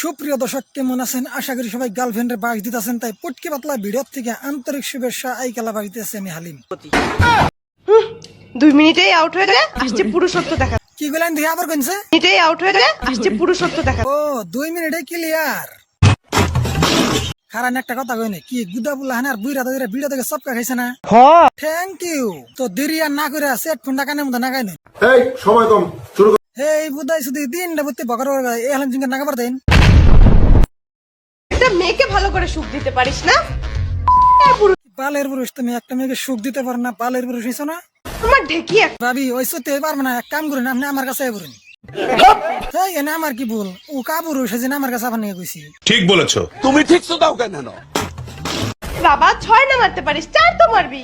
সুপ্রিয় দর্শক কেমন আছেন? আশা করি সবাই গার্লফ্রেন্ডের বাস দিতেছেন তাই পটকি পাতলা ভিডিও থেকে আন্তরিক শুভেচ্ছা আইকালা বাস দিতেছে আমি হালিম। দুই মিনিটেই আউট হয়ে গেলে আসছে পুরুষত্ব দেখা। কি বলেন দেখি আবার কইছে? মিনিটেই আউট হয়ে গেলে আসছে পুরুষত্ব দেখা। ও দুই মিনিটে ক্লিয়ার কারণ একটা কথা কইনি কি গুদা বুলা হানার বুইরা ধরে ভিডিও থেকে সবকা খাইছে না? থ্যাংক ইউ তো দেরি আর না করে সেট ফোনটা কানে মতো না। গাইনি এই সময় কম শুরু কর। হে এই বুদাই শুধু দিনটা বুঝতে বকর এ হালাম জিঙ্গা নাগা পারতেন একটা মেয়েকে ভালো করে সুখ দিতে পারিস না? পালের পুরুষ তুমি একটা মেয়েকে সুখ দিতে পারো না পালের পুরুষ হইছো না? তোমার ঢেকি ভাবি ওই সত্যি পারব না এক কাম করুন আপনি আমার কাছে বলুন। তাই এনে আমার কি ভুল? ও কা পুরুষ সেদিন আমার কাছে আপনি কইছি। ঠিক বলেছ। তুমি ঠিক তো দাও কেন? বাবা ছয় না মারতে পারিস চার তো মারবি।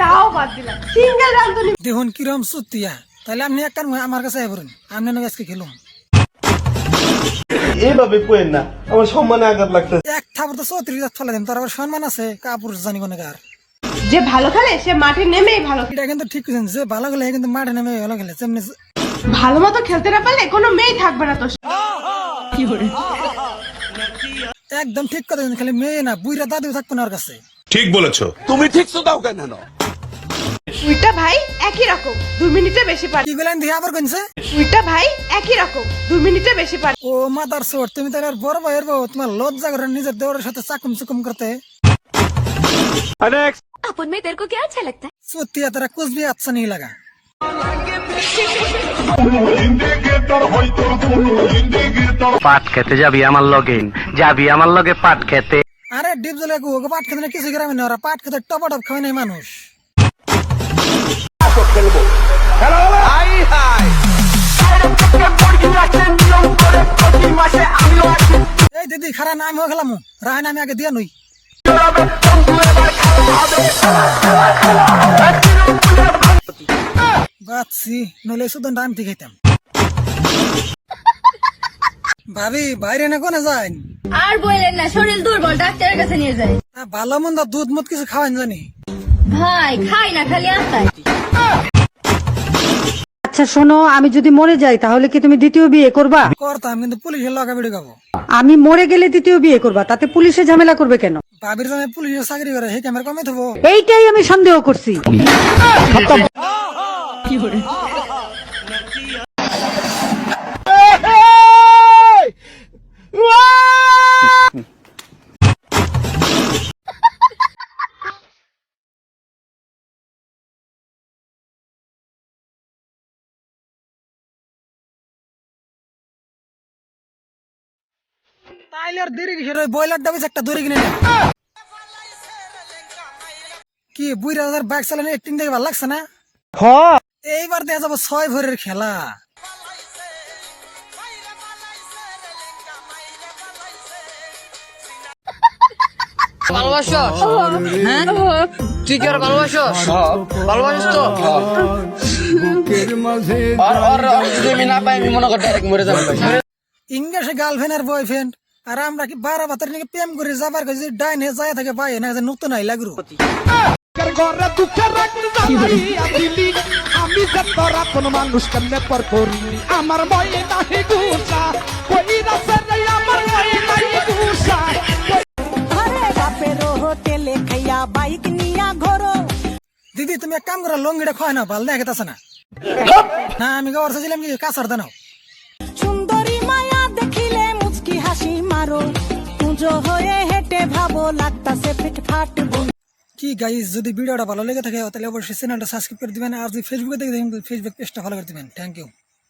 তাও বাদ দিলাম। সিঙ্গেল রান্ধনি দেখুন কিরম সত্যিয়া তাহলে আপনি এক কাম আমার কাছে বলুন আপনি না আজকে খেলুম। এইভাবে কোয়েন না আমার সম্মানে আঘাত লাগতেছে। এক থাপড় তো চৌত্রিশ হাজার ফেলে দেন তার আবার সম্মান আছে কা জানি কোনে কার। যে ভালো খেলে সে মাঠে নেমেই ভালো এটা কিন্তু ঠিক যে ভালো গেলে কিন্তু মাঠে নেমে ভালো খেলে যেমনি ভালো মতো খেলতে না পারলে কোনো মেয়ে থাকবে না তোর সাথে। একদম ঠিক কথা খালি মেয়ে না বুইরা দাদিও থাকব না ওর কাছে। ঠিক বলেছ। তুমি ঠিক তো দাও কেন? দুইটা ভাই একই রকম দুই মিনিটে বেশি পারে কি বলেন দিয়ে আবার কইছে দুইটা ভাই একই রকম দুই মিনিটে বেশি পারে ও মাদার সোর তুমি তাহলে আর বড় ভাইয়ের বউ তোমার লজ্জা করে নিজের দেওয়ার সাথে চাকুম চুকুম করতে अपन में तेरे को क्या अच्छा लगता है সত্যি তারা কুছ भी अच्छा नहीं लगा পাট খেতে যাবি আমার লগে যাবি আমার লগে পাট খেতে আরে ডিপ জলে ওকে পাট খেতে না কিছু গ্রামে না ওরা পাট খেতে টপ টপ খাওয়াই নাই মানুষ এই দিদি খারা না আমিও খেলাম রাহান আমি আগে দিয়া নই। বাচ্ছি নইলে শুধু ডান ঠিক খাইতাম ভাবি বাইরে না কোনে যাই আর বললেন না শরীর দুর্বল ডাক্তারের কাছে নিয়ে যায় ভালো মন্দ দুধ মুধ কিছু খাওয়ান জানি। ভাই খাই না খালি আস্তায় আচ্ছা শোনো আমি যদি মরে যাই তাহলে কি তুমি দ্বিতীয় বিয়ে করবা? করতাম কিন্তু পুলিশের লগা বেড়ে গাবো আমি মরে গেলে দ্বিতীয় বিয়ে করবা তাতে পুলিশে ঝামেলা করবে কেন? বাবির জন্য পুলিশের চাকরি করে সেই ক্যামেরা কমে থবো এইটাই আমি সন্দেহ করছি। তাইলে আর দেরি কিসের? ওই বয়লার ডাবিস একটা দড়ি কিনে নে। কি বাইক চালানো একটিং দেখে ভালো লাগছে না? এইবার দেখা যাব ছয় ভরের খেলা। ভালোবাসো? হ্যাঁ? তুই কি আর ভালোবাসো? ভালোবাসিস তো? আর আর আর যদি আমি না পাই আমি মনে কর ডাইরেক্ট মরে যাব। ইংলিশে গার্লফ্রেন্ড আর বয়ফ্রেন্ড আর আমরা কি বারো বাতের নাকি প্রেম করে যাবার কাছে ডাইন যায় থাকে বাই না নতুন আই লাগরু। আমি যে তোর আপন মানুষ কেমনে পর করি? আমার বয়ে নাহি গুসা কই রাসে রে আমার বয়ে নাহি গুসা দিদি তুমি এক কাম করো লঙ্গিটা খাওয়াই না ভালো দেখে তাছে না। না আমি গাওয়ার চাইছিলাম কি কাঁচার দানাও কি গাইজ যদি ভিডিওটা ভালো লেগে থাকে, তাহলে অবশ্যই চ্যানেলটা সাবস্ক্রাইব করে দিবেন, আর যদি ফেসবুকে দেখে থাকেন ফেসবুক পেজটা ফলো করে দিবেন। Thank you